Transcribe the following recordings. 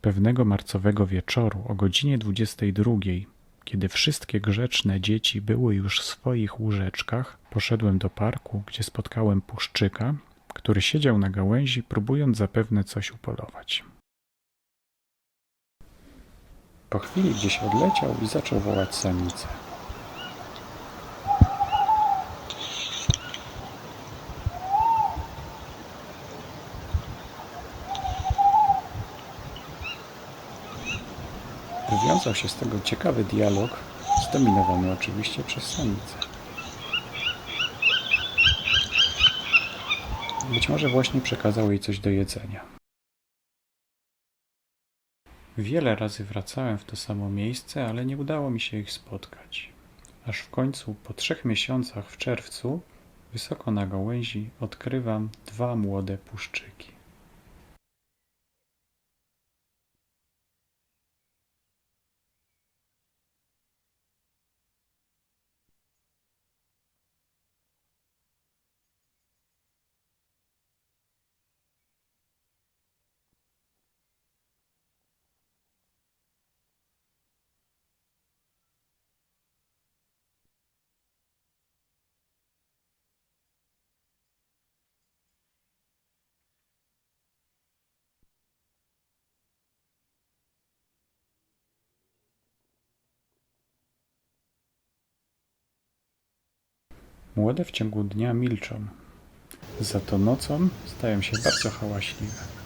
Pewnego marcowego wieczoru o godzinie dwudziestej drugiej, kiedy wszystkie grzeczne dzieci były już w swoich łóżeczkach, poszedłem do parku, gdzie spotkałem puszczyka, który siedział na gałęzi, próbując zapewne coś upolować. Po chwili gdzieś odleciał i zaczął wołać samicę. Wywiązał się z tego ciekawy dialog, zdominowany oczywiście przez samicę. Być może właśnie przekazał jej coś do jedzenia. Wiele razy wracałem w to samo miejsce, ale nie udało mi się ich spotkać. Aż w końcu, po trzech miesiącach w czerwcu, wysoko na gałęzi odkrywam dwa młode puszczyki. Młode w ciągu dnia milczą, za to nocą stają się bardzo hałaśliwe.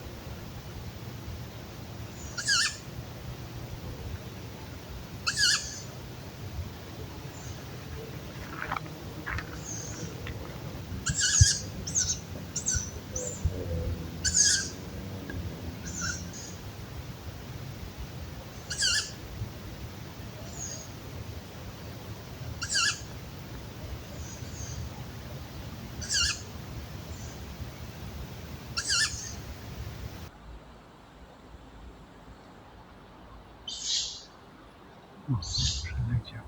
O, przeleciał